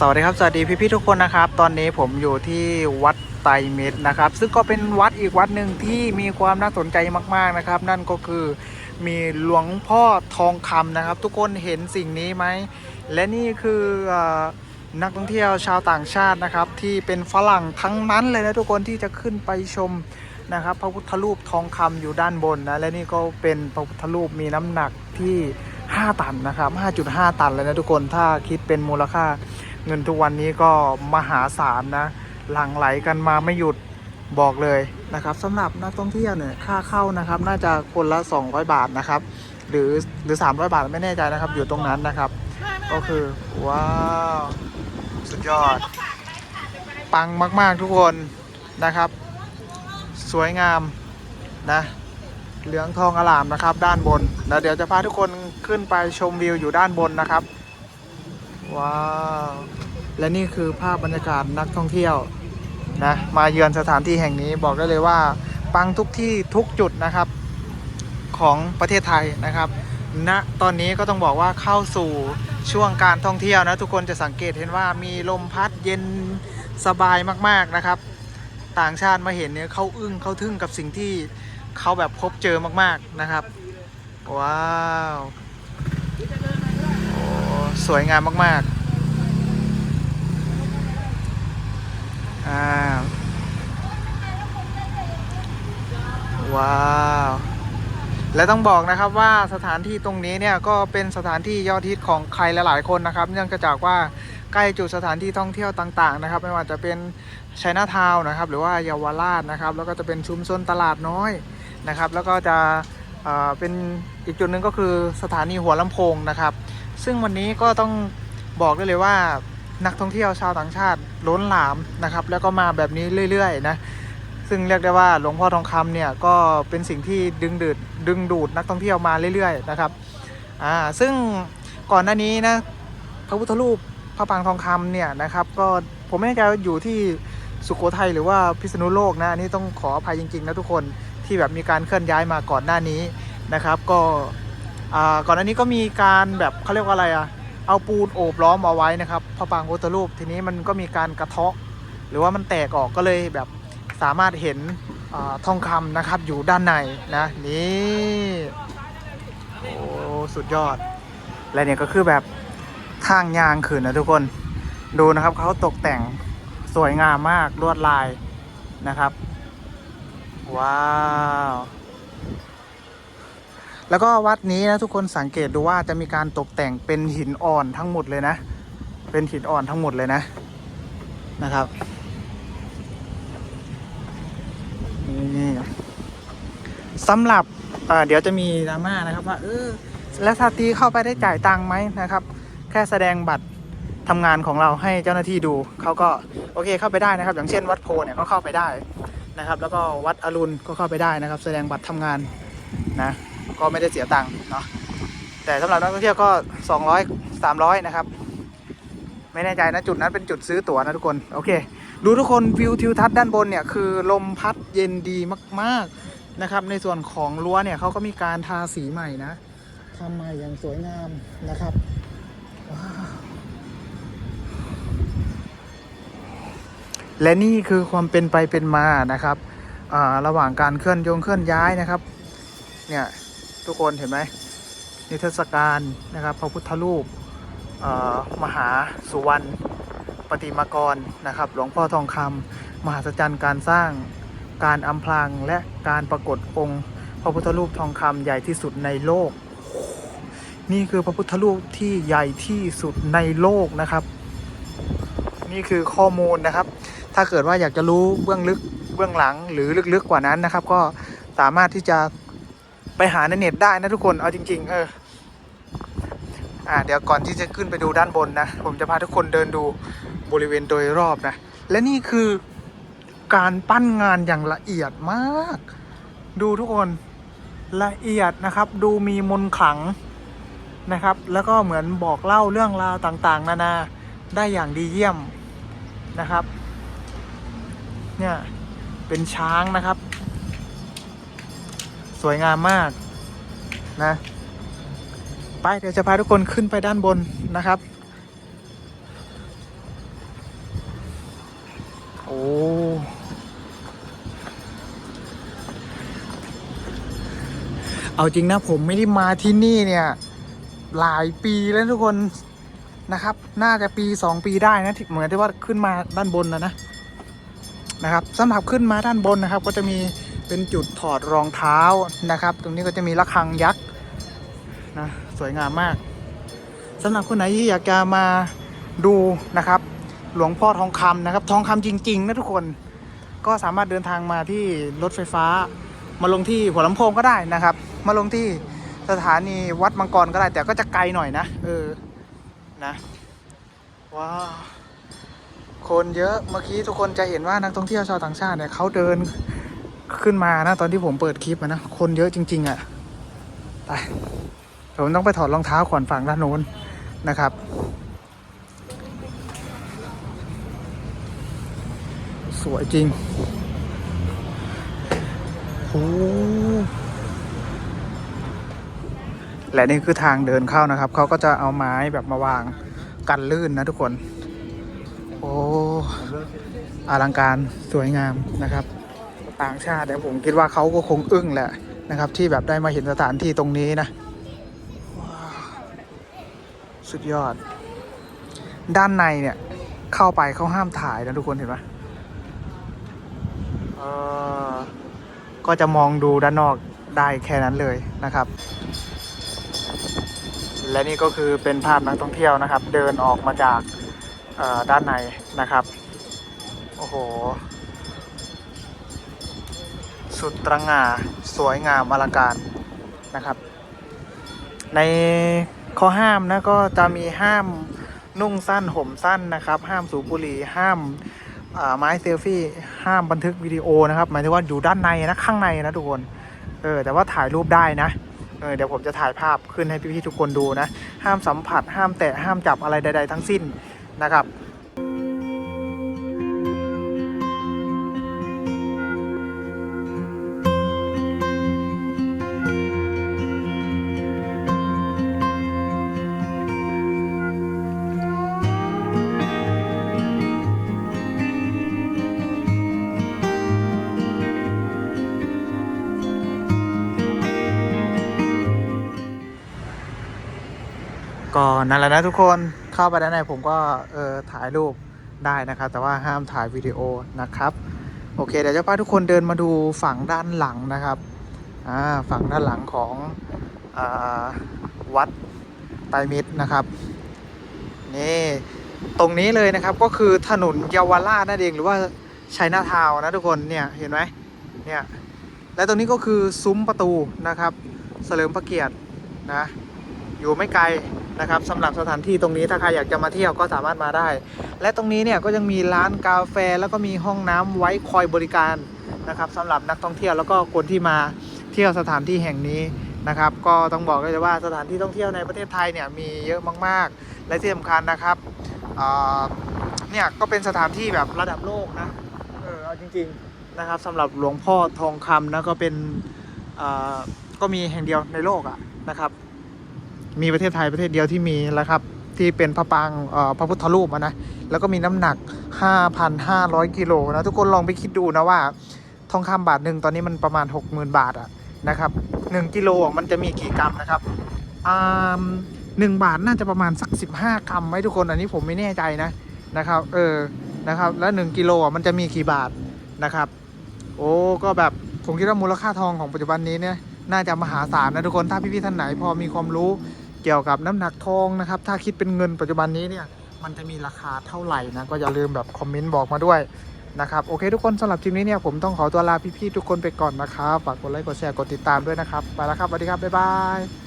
สวัสดีครับ สวัสดีพี่ๆทุกคนนะครับ ตอนนี้ผมอยู่ที่วัดไตรมิตรนะครับ ซึ่งก็เป็นวัดอีกวัดหนึ่งที่มีความน่าสนใจมาก ๆนะครับ นั่นก็คือมีหลวงพ่อทองคำนะครับ ทุกคนเห็นสิ่งนี้ไหม และนี่คืออนักท่องเที่ยวชาวต่างชาตินะครับ ที่เป็นฝรั่งทั้งนั้นเลยนะทุกคนที่จะขึ้นไปชมนะครับ พระพุทธรูปทองคำอยู่ด้านบนนะและนี่ก็เป็นพระพุทธรูปมีน้ำหนักที่ 5 ตันนะครับ 5.5 ตันเลยนะทุกคนถ้าคิดเป็นมูลค่า เงินทุกวันนี้ก็มหาศาลนะ หลั่งไหลกันมาไม่หยุดบอกเลยนะครับสำหรับนักท่องเที่ยวเนี่ยค่าเข้านะครับ น่าจะคนละ 200 บาทนะครับ หรือหรือ 300 บาทไม่แน่ใจนะครับ อยู่ตรงนั้นนะครับ ก็คือ ว้าว สุดยอด ปังมาก ๆ ทุกคนนะครับ สวยงามนะเหลืองทองอลามนะครับ ด้านบนแล้วเดี๋ยวจะพาทุกคนขึ้นไปชมวิวอยู่ด้านบนนะครับ ว้าว และนี่คือภาพบรรยากาศนักท่องเที่ยวนะมาเยือนสถานที่แห่งนี้บอกได้เลยว่า ปังทุกที่ทุกจุดนะครับของประเทศไทยนะครับณนะตอนนี้ก็ต้องบอกว่าเข้าสู่ช่วงการท่องเที่ยวนะทุกคนจะสังเกตเห็นว่ามีลมพัดเย็นสบายมากๆนะครับ ต่างชาติมาเห็นเนี่ยเขาอึ้งเขาทึ่งกับสิ่งที่เขาแบบพบเจอมากๆนะครับ ว้าว สวยงามมากๆ อ่า ว้าว และต้องบอกนะครับว่าสถานที่ตรงนี้เนี่ยก็เป็นสถานที่ยอดฮิตของใครหลายๆคนนะครับ เนื่องจากว่าใกล้จุดสถานที่ท่องเที่ยวต่างๆนะครับ ไม่ว่าจะเป็นชัยนาทาวน์นะครับ หรือว่าเยาวราชนะครับ แล้วก็จะเป็นชุมชนตลาดน้อยนะครับ แล้วก็จะเอ่อเป็นอีกจุดหนึ่งก็คือสถานีหัวลำโพงนะครับ ซึ่งวันนี้ก็ต้องบอกได้เลยว่านักท่องเที่ยวชาวต่างชาติล้นหลามนะครับ แล้วก็มาแบบนี้เรื่อยๆนะซึ่งเรียกได้ว่าหลวงพ่อทองคำเนี่ยก็เป็นสิ่งที่ดึงดูดดึงดูดนักท่องเที่ยวมาเรื่อยๆนะครับอ่าซึ่งก่อนหน้านี้นะพระพุทธรูปพระปางทองคำเนี่ยนะครับ ก็ผมไม่แน่ใจว่าอยู่ที่สุโขทัยหรือว่าพิษณุโลกนะอันนี่ต้องขออภัยจริงๆนะทุกคนที่แบบมีการเคลื่อนย้ายมาก่อนหน้านี้นะครับ ก็ ก่อนหน้านี้ก็มีการแบบเขาเรียกว่าอะไรอะเอาปูนโอบล้อมเอาไว้นะครับพระปางพุทธรูปทีนี้มันก็มีการกระเทาะ หรือว่ามันแตกออกก็เลยแบบสามารถเห็นอทองคำนะครับอยู่ด้านในนะนี่โอ้สุดยอด และเนี่ยก็คือแบบทางยางขืนนะทุกคนดูนะครับเขาตกแต่งสวยงามมากลวดลายนะครับ ว้าว แล้วก็วัดนี้นะทุกคนสังเกตดูว่าจะมีการตกแต่งเป็นหินอ่อนทั้งหมดเลยนะ เป็นหินอ่อนทั้งหมดเลยนะนะครับนี่สำหรับเดี๋ยวจะมีดราม่านะครับว่าเออแล้วถ้าตีเข้าไปได้จ่ายตังค์ไหมนะครับ แค่แสดงบัตรทำงานของเราให้เจ้าหน้าที่ดูเขาก็โอเคเข้าไปได้นะครับ อย่างเช่นวัดโพเนี่ยก็เข้าไปได้นะครับ แล้วก็วัดอรุณก็เข้าไปได้นะครับ แสดงบัตรทำงานนะ ก็ไม่ได้เสียตังค์เนาะแต่สำหรับนักท่องเที่ยวก็ 200 300 นะครับ ไม่แน่ใจนะจุดนั้นเป็นจุดซื้อตั๋วนะทุกคน โอเค ดูทุกคนวิวทิวทัศน์ด้านบนเนี่ยคือลมพัดเย็นดีมากๆนะครับ ในส่วนของรั้วเนี่ยเขาก็มีการทาสีใหม่นะทำใหม่อย่างสวยงามนะครับและนี่คือความเป็นไปเป็นมานะครับระหว่างการเคลื่อนยงเคลื่อนย้ายนะครับ เนี่ย ทุกคนเห็นไหมนิทรรศการนะครับพระพุทธรูปมหาสุวรรณปฏิมากรนะครับ หลวงพ่อทองคำมหัศจรรย์การสร้างการอำพรางและการปรากฏองค์พระพุทธรูปทองคำใหญ่ที่สุดในโลก นี่คือพระพุทธรูปที่ใหญ่ที่สุดในโลกนะครับ นี่คือข้อมูลนะครับ ถ้าเกิดว่าอยากจะรู้เบื้องลึกเบื้องหลังหรือลึกๆกว่านั้นนะครับ ก็สามารถที่จะ ไปหาในเน็ตได้นะทุกคนเอาจริง ๆ เอออ่าเดี๋ยวก่อนที่จะขึ้นไปดูด้านบนนะ ผมจะพาทุกคนเดินดูบริเวณโดยรอบนะ และนี่คือการปั้นงานอย่างละเอียดมาก ดูทุกคนละเอียดนะครับ ดูมีมนขลังนะครับ แล้วก็เหมือนบอกเล่าเรื่องราวต่างๆ นานาได้อย่างดีเยี่ยมนะครับ เนี่ยเป็นช้างนะครับ สวยงามมากนะ ไปเดี๋ยวจะพาทุกคนขึ้นไปด้านบนนะครับ โอ้เอาจริงนะผมไม่ได้มาที่นี่เนี่ย หลายปีแล้วทุกคนนะครับ น่าจะปี 2 ปีได้นะที่เหมือนที่ว่าขึ้นมาด้านบนนะนะนะครับสำหรับขึ้นมาด้านบนนะครับ ก็จะมี เป็นจุดถอดรองเท้านะครับ ตรงนี้ก็จะมีระฆังยักษ์นะสวยงามมากสำหรับคนไหนที่อยากจะมาดูนะครับ หลวงพ่อทองคำนะครับ ทองคำจริง ๆ นะทุกคนก็สามารถเดินทางมาที่รถไฟฟ้า มาลงที่หัวลำโพงก็ได้นะครับ มาลงที่สถานีวัดมังกรก็ได้ แต่ก็จะไกลหน่อยนะ เออนะว้าวคนเยอะเมื่อกี้ทุกคนจะเห็นว่านักท่องเที่ยวชาวต่างชาติเนี่ยเขาเดิน ขึ้นมานะ ตอนที่ผมเปิดคลิปนะ คนเยอะจริง ๆอะ่ะไปผมต้องไปถอดรองเท้าก่อนฝั่งด้านโน้นนะครับ สวยจริงโอ้และนี่คือทางเดินเข้านะครับ เขาก็จะเอาไม้แบบมาวางกันลื่นนะทุกคน โอ้ อลังการสวยงามนะครับ ต่างชาติเนี่ผมคิดว่าเขาก็คงอึ้งแหละนะครับ ที่แบบได้มาเห็นสถานที่ตรงนี้นะสุดยอด ด้านในเนี่ย เข้าไปเขาห้ามถ่ายนะทุกคนเห็นไหมก็จะมองดูด้านนอกได้แค่นั้นเลยนะครับ และนี่ก็คือเป็นภาพนักท่องเที่ยวนะครับ เดินออกมาจากด้านในนะครับ โอ้โห สุดตระงาสวยงามอลังการนะครับ ในข้อห้ามนะก็จะมีห้ามนุ่งสั้นห่มสั้นนะครับ ห้ามสูบบุหรี่ห้ามาไม้เซลฟี่ ห้ามบันทึกวิดีโอนะครับหมายถึงว่าอยู่ด้านในนะข้างในนะทุกคนเออแต่ว่าถ่ายรูปได้นะเออเดี๋ยวผมจะถ่ายภาพขึ้นให้พี่ๆทุกคนดูนะ ห้ามสัมผัส ห้ามแตะห้ามจับอะไรใด ๆ ทั้งสิ้นนะครับ ก็นั่นแหละนะทุกคนเข้าไปด้านในผมก็เออถ่ายรูปได้นะครับ แต่ว่าห้ามถ่ายวิดีโอนะครับ โอเคเดี๋ยวจะพาทุกคนเดินมาดูฝั่งด้านหลังนะครับอ่าฝั่งด้านหลังของอวัดไตรมิตรนะครับนี่ตรงนี้เลยนะครับก็คือถนนเยาวราชนั่นเองหรือว่าชัยนาทาวนะทุกคนเนี่ยเห็นไหมเนี่ยและตรงนี้ก็คือซุ้มประตูนะครับเฉลิมพระเกียรตินะอยู่ไม่ไกล นะครับสำหรับสถานที่ตรงนี้ถ้าใครอยากจะมาเที่ยวก็สามารถมาได้ และตรงนี้เนี่ยก็ยังมีร้านกาแฟแล้วก็มีห้องน้ำไว้คอยบริการนะครับสำหรับนักท่องเที่ยวแล้วก็คนที่มาเที่ยวสถานที่แห่งนี้นะครับ ก็ต้องบอกเลยว่าสถานที่ท่องเที่ยวในประเทศไทยเนี่ยมีเยอะมาก ๆ และที่สำคัญนะครับเเนี่ยก็เป็นสถานที่แบบระดับโลกนะเออเอาจริงๆนะครับสำหรับหลวงพ่อทองคำนะก็เป็นก็มีแห่งเดียวในโลกอะนะครับ มีประเทศไทยประเทศเดียวที่มีแล้วครับ ที่เป็นพระปางพระพุทธรูปนะแล้วก็มีน้ำหนัก 5,500 กิโลนะทุกคนลองไปคิดดูนะว่า ทองคำบาทหนึ่งตอนนี้มันประมาณ 60,000 บาทอะนะครับ1กิโลมันจะมีกี่กรัมนะครับอ่าหนึ่งบาทน่าจะประมาณสัก 15 กรัมไหมทุกคนอันนี้ผมไม่แน่ใจนะนะครับเออนะครับแล้ว1กิโลอะมันจะมีกี่บาทนะครับโอ้ก็แบบผมคิดว่ามูลค่าทองของปัจจุบันนี้เนี่ยน่าจะมหาศาลนะทุกคนถ้าพี่ๆท่านไหนพอมีความรู้ เกี่ยวกับน้ำหนักทองนะครับ ถ้าคิดเป็นเงินปัจจุบันนี้เนี่ยมันจะมีราคาเท่าไหร่นะก็อย่าลืมแบบคอมเมนต์บอกมาด้วยนะครับโอเคทุกคนสำหรับคลิปนี้เนี่ยผมต้องขอตัวลาพี่ๆทุกคนไปก่อนนะครับฝากกดไลค์กดแชร์กดติดตามด้วยนะครับไปแล้วครับสวัสดีครับบ๊ายบาย